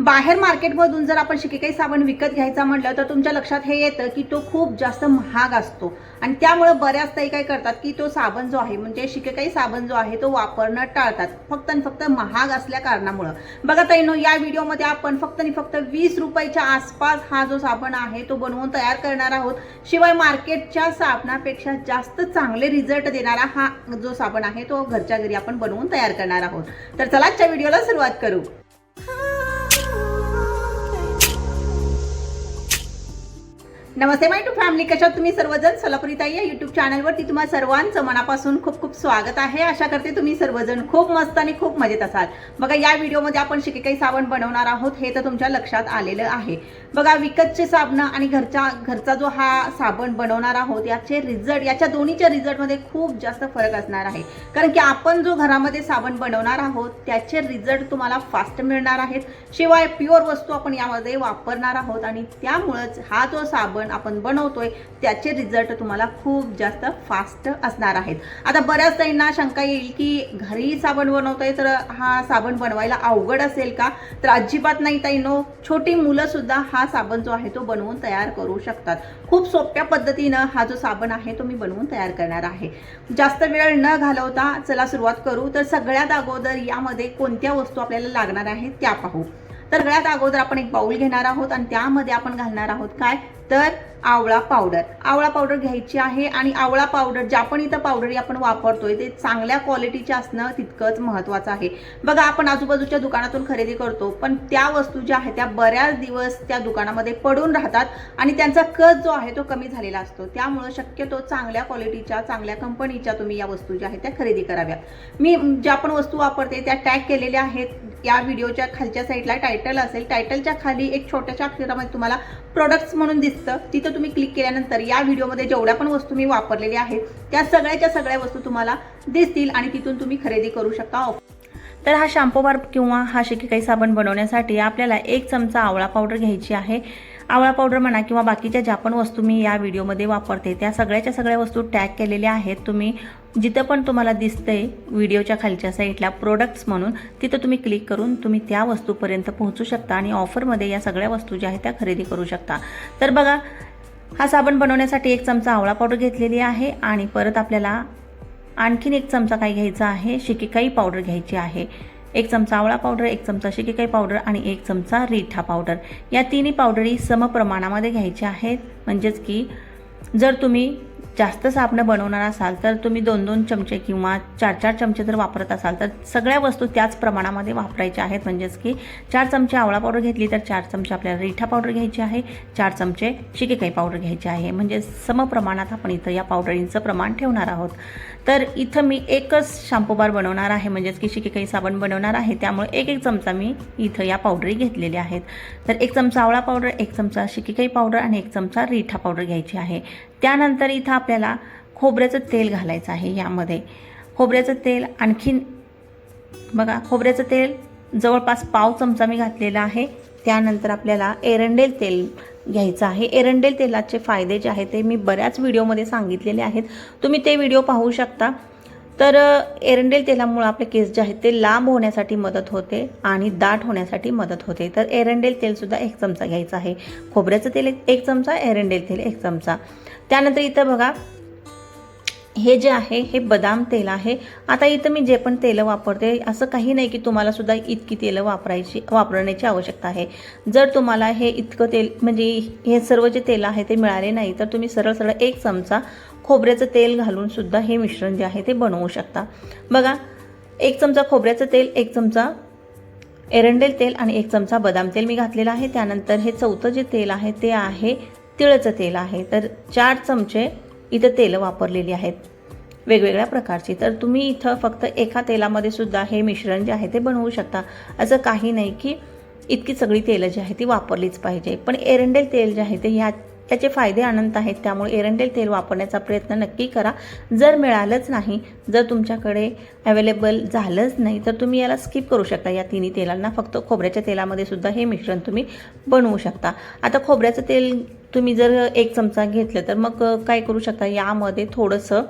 बाहेर मार्केटमधून जर आपण शिकेकाई साबण विकत घ्यायचा म्हटलं तर तुमच्या लक्षात हे येतं की तो खूप जास्त महाग असतो. आणि त्यामुळं बऱ्याच ताई काय करतात की तो साबण जो आहे म्हणजे शिकेकाई साबण जो आहे तो वापरणं टाळतात. फक्त आणि फक्त महाग असल्या कारणामुळं. बघा ताईनो या व्हिडिओमध्ये आपण फक्त आणि फक्त वीस रुपयाच्या आसपास हा जो साबण आहे तो बनवून तयार करणार आहोत. शिवाय मार्केटच्या साबणापेक्षा जास्त चांगले रिझल्ट देणारा हा जो साबण आहे तो घरच्या घरी आपण बनवून तयार करणार आहोत. तर चला आजच्या व्हिडिओला सुरुवात करू. नमस्ते माय टू फॅमिली कशात तुम्ही सर्वजण? सोलापुरी या युट्यूब चॅनलवरती तुम्हा सर्वांचं मनापासून खूप खूप स्वागत आहे. आशा करते तुम्ही सर्वजण खूप मस्त आणि खूप मजेत असाल. बघा या व्हिडिओमध्ये आपण शिकेकाई साबण बनवणार आहोत हे तर तुमच्या लक्षात आलेलं आहे. बघा विकतचे साबण आणि घरच्या घरचा जो हा साबण बनवणार आहोत याचे रिझल्ट याच्या दोन्हीच्या रिझल्टमध्ये खूप जास्त फरक असणार आहे. कारण की आपण जो घरामध्ये साबण बनवणार आहोत त्याचे रिझल्ट तुम्हाला फास्ट मिळणार आहेत. शिवाय प्युअर वस्तू आपण यामध्ये वापरणार आहोत आणि त्यामुळंच हा जो साबण आपण बनवतोय त्याचे रिझल्ट तुम्हाला खूप जास्त फास्ट असणार आहेत. आता बऱ्याच ताईंना शंका येईल की घरी साबण बनवतोय तर हा साबण बनवायला अवघड असेल का? तर अजिबात नाही ताईनो. छोटी मुलंसुद्धा हा हा साबण जो आहे तो बनवून तयार करू शकतात. खूप सोप्या पद्धतीनं हा जो साबण आहे तो मी बनवून तयार करणार आहे. जास्त वेळ न घालवता चला सुरुवात करू. तर सगळ्यात अगोदर यामध्ये कोणत्या वस्तू आपल्याला लागणार आहेत त्या पाहू. तर सगळ्यात अगोदर आपण एक बाउल घेणार आहोत आणि त्यामध्ये आपण घालणार आहोत काय? तर आवळा पावडर आवळा पावडर घ्यायची आहे आणि आवळा पावडर ज्या पण इथं पावडरी आपण वापरतोय ते चांगल्या क्वालिटीचे असणं तितकंच महत्त्वाचं आहे. बघा आपण आजूबाजूच्या दुकानातून खरेदी करतो पण त्या वस्तू ज्या आहेत त्या बऱ्याच दिवस त्या दुकानामध्ये पडून राहतात आणि त्यांचा कच जो आहे तो कमी झालेला असतो. त्यामुळं शक्यतो चांगल्या क्वालिटीच्या चांगल्या कंपनीच्या तुम्ही या वस्तू ज्या आहेत त्या खरेदी कराव्यात. मी ज्या पण वस्तू वापरते त्या टॅग केलेल्या आहेत या व्हिडिओच्या खालच्या साईडला टायटल असेल टायटलच्या खाली एक छोट्याशा अक्षरामध्ये तुम्हाला प्रोडक्ट्स म्हणून दिसतं. तिथं तुम्ही क्लिक केल्यानंतर या व्हिडिओमध्ये जेवढ्या पण वस्तू मी वापरलेल्या आहेत त्या सगळ्याच्या सगळ्या वस्तू तुम्हाला दिसतील आणि तिथून तुम्ही खरेदी करू शकता तर हा शॅम्पू बार किंवा हा काही साबण बनवण्यासाठी आपल्याला एक चमचा आवळा पावडर घ्यायची आहे. आवळा पावडर म्हणा किंवा बाकीच्या ज्या पण वस्तू मी या व्हिडिओमध्ये वापरते त्या सगळ्याच्या सगळ्या वस्तू टॅग केलेल्या आहेत. तुम्ही जिथं पण तुम्हाला दिसतंय व्हिडिओच्या खालच्या साईडला प्रोडक्ट्स म्हणून तिथं तुम्ही क्लिक करून तुम्ही त्या वस्तूपर्यंत पोहोचू शकता आणि ऑफरमध्ये या सगळ्या वस्तू ज्या आहेत त्या खरेदी करू शकता. तर बघा हा साबण बनवण्यासाठी एक चमचा आवळा पावडर घेतलेली आहे आणि परत आपल्याला आणखीन एक चमचा काय घ्यायचा आहे? शिकेकाई पावडर घ्यायची आहे. एक चमचा आवळा पावडर एक चमचा शिकेकाई पावडर आणि एक चमचा रिठा पावडर या तिन्ही पावडरी समप्रमाणामध्ये घ्यायच्या आहेत. म्हणजेच की जर तुम्ही जास्त साबणं बनवणार असाल तर तुम्ही दोन दोन चमचे किंवा चार चार चमचे जर वापरत असाल तर सगळ्या वस्तू त्याच प्रमाणामध्ये वापरायच्या आहेत. म्हणजेच की चार चमचे आवळा पावडर घेतली तर चार चमचे आपल्याला रिठा पावडर घ्यायची आहे चार चमचे शिकेकाई पावडर घ्यायची आहे. म्हणजे समप्रमाणात आपण इथं या पावडरींचं प्रमाण ठेवणार आहोत. तर इथं मी एकच शॅम्पू बार बनवणार आहे. म्हणजेच की शिकेकाई साबण बनवणार आहे. त्यामुळे एक एक चमचा मी इथं या पावडरी घेतलेल्या आहेत. तर एक चमचा आवळा पावडर एक चमचा शिकेकाई पावडर आणि एक चमचा रिठा पावडर घ्यायची आहे. त्यानंतर इथं आपल्याला खोबऱ्याचं तेल घालायचं आहे यामध्ये. खोबऱ्याचं तेल आणखीन बघा खोबऱ्याचं तेल जवळपास पाव चमचा मी घातलेला आहे. त्यानंतर आपल्याला एरंडेल तेल घ्यायचं आहे. एरंडेल तेलाचे फायदे जे आहेत ते मी बऱ्याच व्हिडिओमध्ये सांगितलेले आहेत. तुम्ही ते व्हिडिओ पाहू शकता. तर एरंडेल तेलामुळे आपले केस जे आहेत ते लांब होण्यासाठी मदत होते आणि दाट होण्यासाठी मदत होते. तर एरंडेल तेलसुद्धा एक चमचा घ्यायचा आहे. खोबऱ्याचं तेल एक- एक चमचा एरंडेल तेल एक चमचा. त्यानंतर इथं बघा हे जे आहे हे बदाम तेल आहे. आता इथं मी जे पण तेलं वापरते असं काही नाही की तुम्हाला सुद्धा इतकी तेलं वापरायची वापरण्याची आवश्यकता आहे. जर तुम्हाला हे इतकं तेल म्हणजे हे सर्व जे तेल आहे ते मिळाले नाही तर तुम्ही सरळ सरळ एक चमचा खोबऱ्याचं तेल घालून सुद्धा हे मिश्रण जे आहे ते बनवू शकता. बघा एक चमचा खोबऱ्याचं तेल एक चमचा एरंडेल तेल आणि एक चमचा बदाम तेल मी घातलेलं आहे. त्यानंतर हे चौथं जे तेल आहे ते आहे तिळचं तेल आहे. तर चार चमचे इथं तेलं वापरलेली आहेत. वेगवेगळ्या प्रकारची. तर तुम्ही इथं फक्त एका तेलामध्ये सुद्धा हे मिश्रण जे आहे ते बनवू शकता. असं काही नाही की इतकी सगळी तेलं जी आहे ती वापरलीच पाहिजे. पण एरंडेल तेल जे आहे ते ह्या त्याचे फायदे अनंत आहेत. त्यामुळे एरंडेल तेल वापरण्याचा प्रयत्न नक्की करा. जर मिळालंच नाही जर तुमच्याकडे अवेलेबल झालंच नाही तर तुम्ही याला स्किप करू शकता. या तिन्ही तेलांना फक्त खोबऱ्याच्या तेलामध्ये सुद्धा हे मिश्रण तुम्ही बनवू शकता. आता खोबऱ्याचं तेल तुम्ही जर एक चमचा घेतलं तर मग काय करू शकता? यामध्ये थोडंसं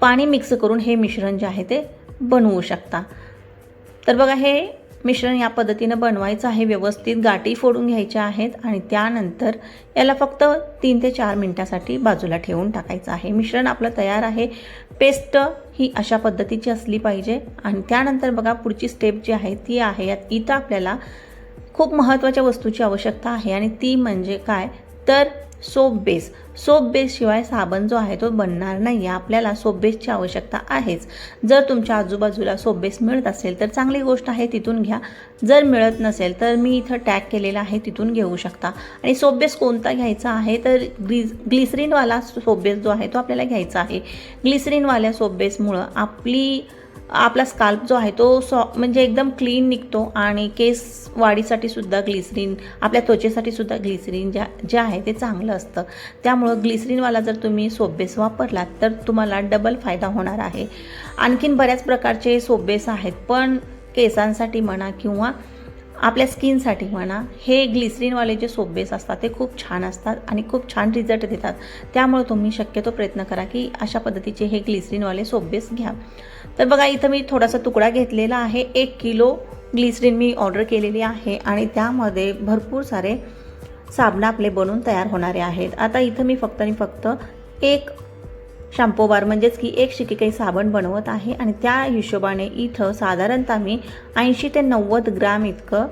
पाणी मिक्स करून हे मिश्रण जे आहे ते बनवू शकता. तर बघा हे मिश्रण या पद्धतीनं बनवायचं आहे. व्यवस्थित गाठी फोडून घ्यायच्या आहेत आणि त्यानंतर याला फक्त तीन ते चार मिनटासाठी बाजूला ठेवून टाकायचं आहे. मिश्रण आपलं तयार आहे. पेस्ट ही अशा पद्धतीची असली पाहिजे. आणि त्यानंतर बघा पुढची स्टेप जी आहे ती आहे यात इथं आपल्याला खूप महत्त्वाच्या वस्तूची आवश्यकता आहे. आणि ती म्हणजे काय? तर सोप बेस सोप बेसशिवाय साबण जो आहे तो बनणार नाही. आहे आपल्याला सोप बेसची आवश्यकता आहेच. जर तुमच्या आजूबाजूला सोप बेस मिळत असेल तर चांगली गोष्ट आहे तिथून घ्या. जर मिळत नसेल तर मी इथं टॅग केलेला आहे तिथून घेऊ शकता. आणि सोप बेस कोणता घ्यायचा आहे? तर ग्लिस ग्लिसरीनवाला सोप बेस जो आहे तो आपल्याला घ्यायचा आहे. ग्लिसरीनवाल्या सोप बेसमुळं आपली आपला स्काल्प जो आहे तो सॉ म्हणजे एकदम क्लीन निघतो आणि केस वाढीसाठी सुद्धा ग्लिसरीन आपल्या त्वचेसाठी सुद्धा ग्लिसरीन ज्या जे आहे ते चांगलं असतं. त्यामुळं ग्लिसरीनवाला जर तुम्ही सोपबेस वापरलात तर तुम्हाला डबल फायदा होणार आहे. आणखीन बऱ्याच प्रकारचे सोपबेस आहेत पण केसांसाठी म्हणा किंवा आपल्या स्किनसाठी म्हणा हे ग्लिसरीनवाले जे सोपबेस असतात ते खूप छान असतात आणि खूप छान रिझल्ट देतात. त्यामुळे तुम्ही शक्यतो प्रयत्न करा की अशा पद्धतीचे हे ग्लिसरीनवाले सोपबेस घ्या. तर बघा इथं मी थोडासा तुकडा घेतलेला आहे. एक किलो ग्लिसरीन मी ऑर्डर केलेली आहे आणि त्यामध्ये भरपूर सारे साबणं आपले बनून तयार होणारे आहेत. आता इथं मी फक्त आणि फक्त एक शॅम्पू बार म्हणजेच की एक शिकी काही साबण बनवत आहे आणि त्या हिशोबाने इथं साधारणतः मी ऐंशी ते नव्वद ग्राम इतकं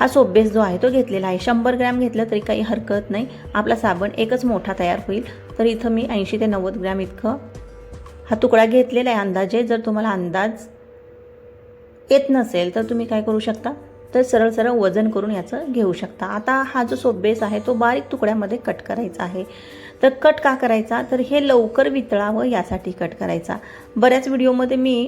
हा सोपबेस जो आहे तो घेतलेला आहे. शंभर ग्रॅम घेतलं तरी काही हरकत नाही. आपला साबण एकच मोठा तयार होईल. तर इथं मी ऐंशी ते नव्वद ग्रॅम इतकं हा तुकडा घेतलेला आहे अंदाजे. जर तुम्हाला अंदाज येत नसेल तर तुम्ही काय करू शकता? तर सरळ सरळ वजन करून याचं घेऊ शकता. आता हा जो सोपबेस आहे तो बारीक तुकड्यामध्ये कट करायचा आहे. तर कट का करायचा? तर हे लवकर वितळावं यासाठी कट करायचा. बऱ्याच व्हिडिओमध्ये मी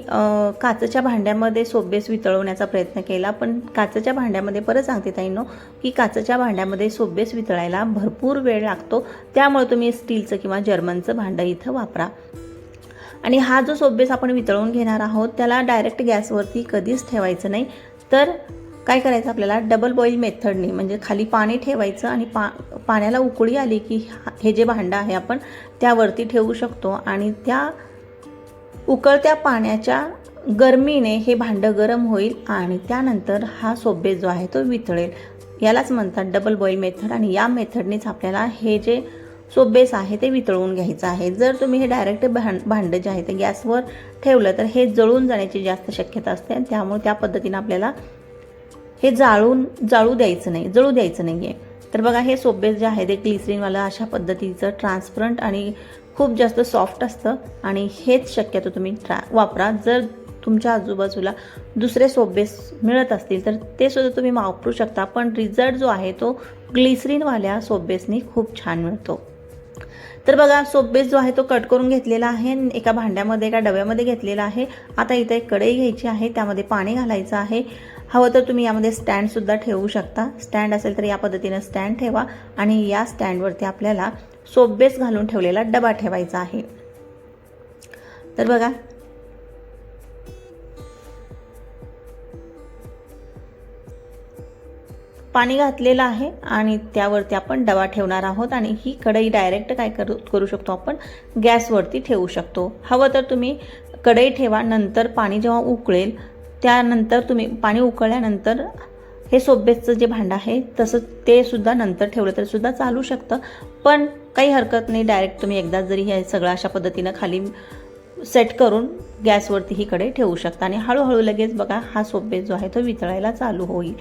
काचेच्या भांड्यामध्ये सोपबेस वितळवण्याचा प्रयत्न केला पण काचेच्या भांड्यामध्ये परत सांगते ताईनो की काचेच्या भांड्यामध्ये सोपबेस वितळायला भरपूर वेळ लागतो. त्यामुळे तुम्ही स्टीलचं किंवा जर्मनचं भांडं इथं वापरा. आणि हा जो सोबेस आपण वितळवून घेणार आहोत त्याला डायरेक्ट गॅसवरती कधीच ठेवायचं नाही. तर काय करायचं आपल्याला? डबल बॉईल मेथडने म्हणजे खाली पाणी ठेवायचं आणि पा पाण्याला उकळी आली की हे जे भांडं आहे आपण त्यावरती ठेवू शकतो. आणि त्या उकळत्या पाण्याच्या गरमीने हे भांडं गरम होईल आणि त्यानंतर हा सोबेस जो आहे तो वितळेल. यालाच म्हणतात डबल बॉईल मेथड आणि या मेथडनेच आपल्याला हे जे सोबेस आहे ते वितळवून घ्यायचं आहे. जर तुम्ही हे डायरेक्ट भांड भांडं जे आहे ते गॅसवर ठेवलं तर हे जळून जाण्याची जास्त शक्यता असते आणि त्यामुळे त्या पद्धतीनं आपल्याला हे जाळून जाळू द्यायचं नाही जळू द्यायचं नाही आहे तर बघा हे सोपबेस जे आहे ते ग्लिसरीनवालं अशा पद्धतीचं ट्रान्सपरंट आणि खूप जास्त सॉफ्ट असतं आणि हेच शक्यतो तुम्ही ट्रा वापरा. जर तुमच्या आजूबाजूला दुसरे सोपबेस मिळत असतील तर ते सुद्धा तुम्ही वापरू शकता. पण रिझल्ट जो आहे तो ग्लिसरीनवाल्या सोपबेसनी खूप छान मिळतो. तर बघा सोप बेस जो आहे तो कट करून घेतलेला आहे. एका भांड्यामध्ये एका डब्यामध्ये घेतलेला आहे. आता इथं एक कढई घ्यायची आहे त्यामध्ये पाणी घालायचं आहे. हवं तर तुम्ही यामध्ये स्टँडसुद्धा ठेवू शकता. स्टँड असेल तर या पद्धतीनं स्टँड ठेवा आणि या स्टँडवरती आपल्याला सोप बेस घालून ठेवलेला डबा ठेवायचा आहे. तर बघा पाणी घातलेलं आहे आणि त्यावरती आपण डबा ठेवणार आहोत आणि ही कढई डायरेक्ट काय करू करू शकतो आपण? गॅसवरती ठेवू शकतो. हवं तर तुम्ही कढई ठेवा नंतर पाणी जेव्हा उकळेल त्यानंतर तुम्ही पाणी उकळल्यानंतर हे सोबेचं जे भांडं आहे तसं ते सुद्धा नंतर ठेवलं तरीसुद्धा चालू शकतं. पण काही हरकत नाही डायरेक्ट तुम्ही एकदा जरी हे सगळं अशा पद्धतीनं खाली सेट करून गॅसवरती ही कढई ठेवू शकता. आणि हळूहळू लगेच बघा हा सोबेस जो आहे तो वितळायला चालू होईल.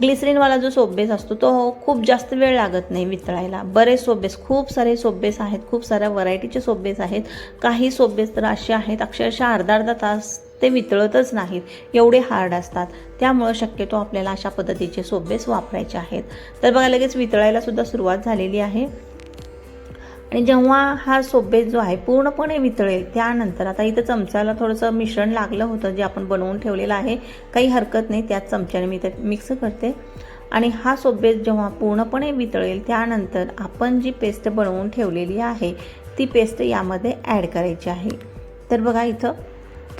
ग्लिसरीनवाला जो सोपबेस असतो तो खूप जास्त वेळ लागत नाही वितळायला. बरेच सोपबेस खूप सारे सोपबेस आहेत खूप साऱ्या व्हरायटीचे सोपबेस आहेत. काही सोपबेस तर असे आहेत अक्षरशः अर्धा अर्धा तास ते वितळतच नाहीत. एवढे हार्ड असतात. त्यामुळं शक्यतो आपल्याला अशा पद्धतीचे सोपबेस वापरायचे आहेत. तर बघा लगेच वितळायला सुद्धा सुरुवात झालेली आहे. आणि जेव्हा हा सोबेत जो आहे पूर्णपणे वितळेल त्यानंतर आता इथं चमच्याला थोडंसं मिश्रण लागलं होतं जे आपण बनवून ठेवलेलं आहे. काही हरकत नाही त्याच चमच्याने मी ते मिक्स करते. आणि हा सोबेत जेव्हा पूर्णपणे वितळेल त्यानंतर आपण जी पेस्ट बनवून ठेवलेली आहे ती पेस्ट यामध्ये ॲड करायची आहे. तर बघा इथं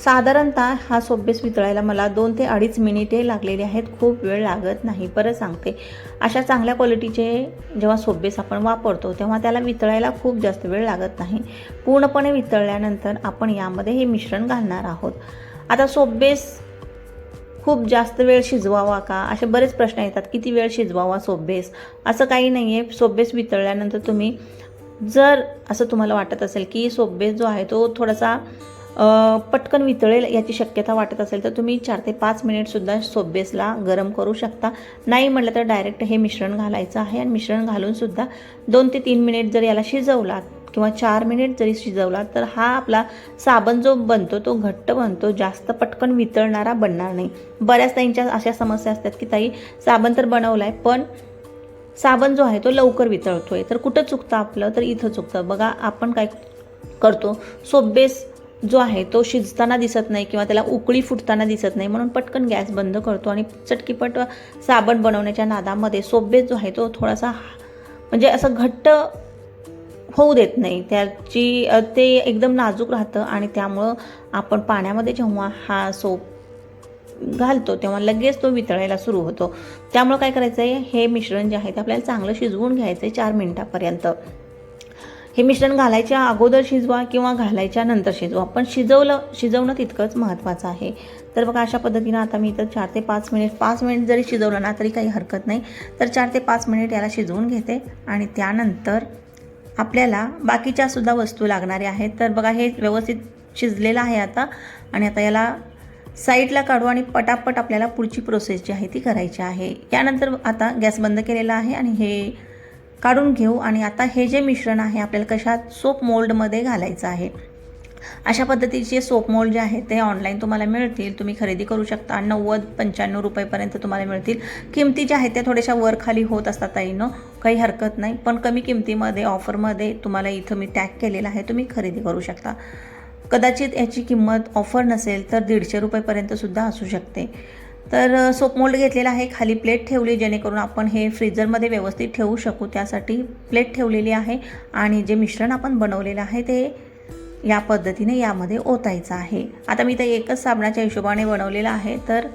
साधारणतः हा सोबेस वितळायला मला दोन ते अडीच मिनिटे लागलेली आहेत. खूप वेळ लागत नाही परत सांगते. अशा चांगल्या क्वालिटीचे जेव्हा सोबेस आपण वापरतो तेव्हा त्याला वितळायला खूप जास्त वेळ लागत नाही. पूर्णपणे वितळल्यानंतर आपण यामध्ये हे मिश्रण घालणार आहोत. आता सोबेस खूप जास्त वेळ शिजवावा का? असे बरेच प्रश्न येतात किती वेळ शिजवावा सोबेस? असं काही नाही आहे सोबेस वितळल्यानंतर तुम्ही जर असं तुम्हाला वाटत असेल की सोबेस जो आहे तो थोडासा पटकन वितळेल याची शक्यता वाटत असेल तर तुम्ही चार ते पाच मिनिटसुद्धा सोबेसला गरम करू शकता. नाही म्हटलं तर डायरेक्ट हे मिश्रण घालायचं आहे आणि मिश्रण घालूनसुद्धा दोन ते तीन मिनिट जर याला शिजवलात किंवा चार मिनिट जरी शिजवला तर हा आपला साबण जो बनतो तो घट्ट बनतो जास्त पटकन वितळणारा बनणार नाही. बऱ्याच ताईंच्या अशा समस्या असतात की ताई साबण तर बनवला आहे पण साबण जो आहे तो लवकर वितळतो आहे तर कुठं चुकतं आपलं? तर इथं चुकतं. बघा आपण काय करतो? सोबेस जो आहे तो शिजताना दिसत नाही किंवा त्याला उकळी फुटताना दिसत नाही म्हणून पटकन गॅस बंद करतो आणि चटकीपट साबण बनवण्याच्या नादामध्ये सोबेत जो आहे तो थोडासा म्हणजे असं घट्ट होऊ देत नाही. त्याची ते एकदम नाजूक राहतं आणि त्यामुळं आपण पाण्यामध्ये जेव्हा हा सोप घालतो तेव्हा लगेच तो वितळायला सुरू होतो. त्यामुळं काय करायचं आहे हे मिश्रण जे आहे ते आपल्याला चांगलं शिजवून घ्यायचं आहे चार मिनटापर्यंत. हे मिश्रण घालायच्या अगोदर शिजवा किंवा घालायच्या नंतर शिजवा. पण शिजवलं शिजवणं तितकंच महत्त्वाचं आहे. तर बघा अशा पद्धतीनं आता मी इथं चार ते पाच मिनिट पाच मिनिट जरी शिजवलं ना तरी काही हरकत नाही. तर चार ते पाच मिनिट याला शिजवून घेते आणि त्यानंतर आपल्याला बाकीच्या सुद्धा वस्तू लागणाऱ्या आहेत. तर बघा हे व्यवस्थित शिजलेलं आहे आता. आणि आता याला साईडला काढू आणि पटापट आपल्याला पुढची प्रोसेस जी आहे ती करायची आहे. यानंतर आता गॅस बंद केलेला आहे आणि हे काढून घेऊ आणि आता हे जे मिश्रण आहे आपल्याला कशात सोप मोल्डमध्ये घालायचं आहे. अशा पद्धतीचे सोप मोल्ड जे आहेत ते ऑनलाईन तुम्हाला मिळतील. तुम्ही खरेदी करू शकता. नव्वद पंच्याण्णव रुपयेपर्यंत तुम्हाला मिळतील. किमती ज्या आहेत त्या थोड्याशा वर खाली होत असतात ताईनं. काही हरकत नाही. पण कमी किमतीमध्ये ऑफरमध्ये तुम्हाला इथं मी टॅग केलेला आहे. तुम्ही खरेदी करू शकता. कदाचित याची किंमत ऑफर नसेल तर दीडशे रुपयेपर्यंत सुद्धा असू शकते. तर सोप मोल्ड घेतलेला आहे खाली प्लेट ठेवली जेणेकरून आपण हे फ्रीजरमध्ये व्यवस्थित ठेवू शकू. त्यासाठी प्लेट ठेवलेली आहे आणि जे मिश्रण आपण बनवलेलं आहे ते या पद्धतीने यामध्ये ओतायचं आहे. आता मी ते एकच साबणाच्या हिशोबाने बनवलेलं आहे तर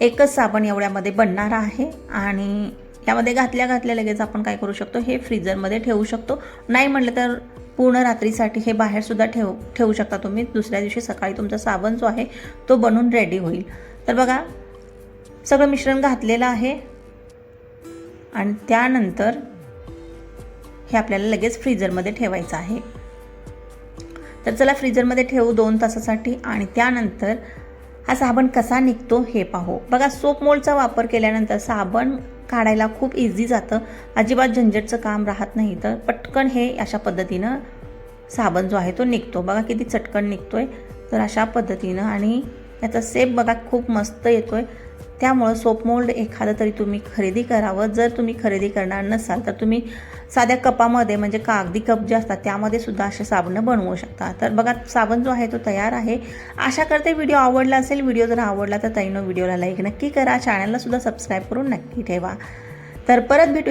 एकच साबण एवढ्यामध्ये बनणार आहे आणि यामध्ये घातल्या घातल्या लगेच आपण काय करू शकतो हे फ्रीजरमध्ये ठेवू शकतो. नाही म्हटलं तर पूर्ण रात्रीसाठी हे बाहेरसुद्धा ठेव ठेवू शकता तुम्ही. दुसऱ्या दिवशी सकाळी तुमचा साबण जो आहे तो बनून रेडी होईल. तर बघा सगळं मिश्रण घातलेलं आहे. आणि त्यानंतर हे आपल्याला लगेच फ्रीजरमध्ये ठेवायचं आहे. तर चला फ्रीजरमध्ये ठेवू दोन तासासाठी. आणि त्यानंतर हा साबण कसा निघतो हे पाहू. बघा सोप मोल्डचा वापर केल्यानंतर साबण काढायला खूप इझी जातं. अजिबात झंझटचं काम राहत नाही तर पटकन हे अशा पद्धतीनं साबण जो आहे तो निघतो. बघा किती चटकन निघतो आहे तर अशा पद्धतीनं आणि याचा सेप बघा खूप मस्त येतो आहे त्यामुळं सोप मोल्ड एखादं तरी तुम्ही खरेदी करावं. जर तुम्ही खरेदी करणार नसाल तर तुम्ही साध्या कपामध्ये म्हणजे कागदी कप जे असतात त्यामध्ये सुद्धा असे साबणं बनवू शकता. तर बघा साबण जो आहे तो तयार आहे. आशा करते व्हिडिओ आवडला असेल. व्हिडिओ जर आवडला तर तैनो व्हिडिओला लाईक नक्की करा. चॅनलला सुद्धा सबस्क्राईब करून नक्की ठेवा. तर परत भेटू